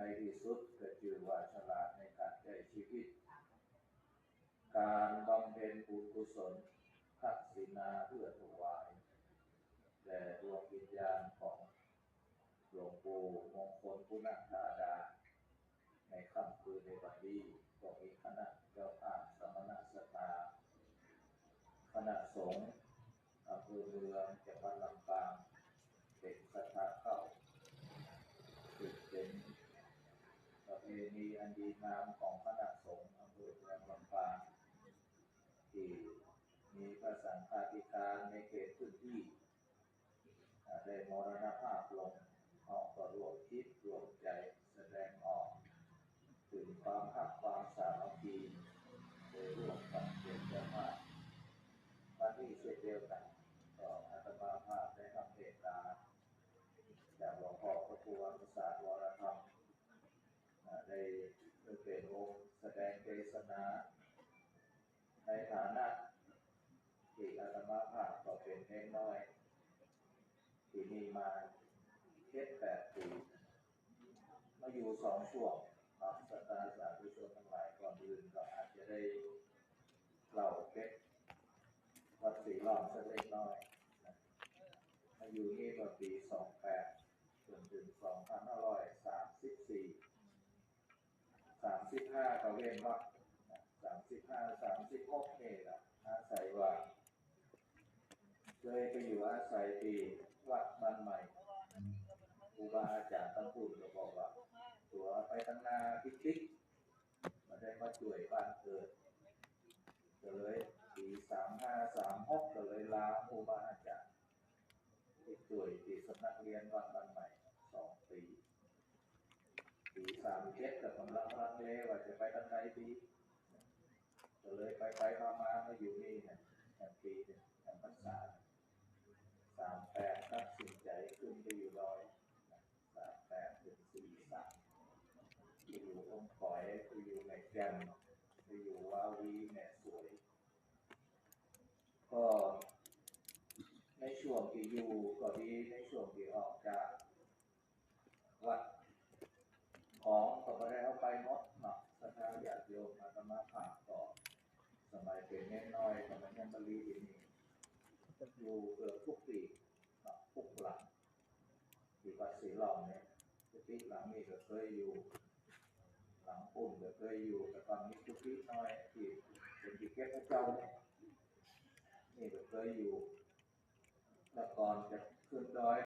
ในที่สุดก็จือว่าฉลาดในการใช้ชีวิต การบำเพ็ญบุญกุศลทักษิณาเพื่อถวายแด่ดวงวิญญาณของหลวงปู่มงคลพุทธธาดา ในค่ำคืนในวันนี้ก็มีคณะเจ้าภาพสมณสตาคณะสงฆ์อำเภอเมืองจังหวัดลำปางเป็นสถาเข้าถือเป็นประเพ ณีอันดีงามของคณะสงฆ์อำเภอเมืองลำปางที่มีพระสังฆาธิการในเขตพื้นที่ได้มรณภาพลงเขาก็รวมคิดรวมใจแสดงออก ถึงความหักความสามัคคีโดยร่วมกันเป็นจ้าภาพวันนี้เช่นเดียวกันก็อาตมาภาพได้ทำเหตุการณ์จากหลวงพ่อพระครูวัฒศาร อ่าได้ได้เป็นองค์แสดงเทศนาในฐานะที่อาตมาภาพก็เป็นเล็กน้อย ที่มีมาเจ็ดแปดปีมาอยู่สองช่วงครับสตาสาธุชนทั้งหลายก่อนอื่นก็อาจจะได้เล่าเก็บวัดศรีล้อมสักเล็กน้อยมาอยู่นี่ตั้งปีสองแปดจนถึงสองพันห้าร้อยสามสิบสี่ สามสิบห้าก็เวนวัดสามสิบห้าสามสิบหกนี่แหละอาศัยว่าเคยไปอยู่อาศัยที่วัดบ้านใหม่ครูบาอาจารย์ตั้งพูดก็บอกว่า ตัวไปตั้งนาพิจิกมาได้มาช่วยบ้านเกิดก็เลยปีสามห้าสามหกก็เลยลาครูบาอาจารย์ไปช่วยที่สำนักเรียนวัดบ้านใหม่สองปี ปีสาม เจ็ดก็กำลังลังเลว่าจะไปทางไหนดีก็เลยไปไปมามามาอยู่นี่เนี่ยแห่งปีเนี่ยแห่งพรรษาสามแปดตัดสินใจขึ้นไปอยู่ร้อยสามแปดถึงสี่สามไปอยู่องค์ปอยไปอยู่ในแกมไปอยู่วาวีแม่สวย ก็ในช่วงที่อยู่ก็ดีในช่วงที่ออกจากวัด ของก็ไม่ได้เอาไปหมดเนาะสถานญาติโยมาตมาภาพก็สมัยเป็นเน้นน้อยสมัยยังบรีที่นี่อยู่เกือบทุกปีเนาะทุกหลังที่วัดศรีลอมเนี่ยกุฏิหลังนี้ก็เคยอยู่ หลังปุ่นก็เคยอยู่ แต่ตอนนี้กุฏิน้อยที่เป็นที่เก็บพระเจ้าเนี่ยนี่ก็เคยอยู่แล้วก่อนจะขึ้นดอย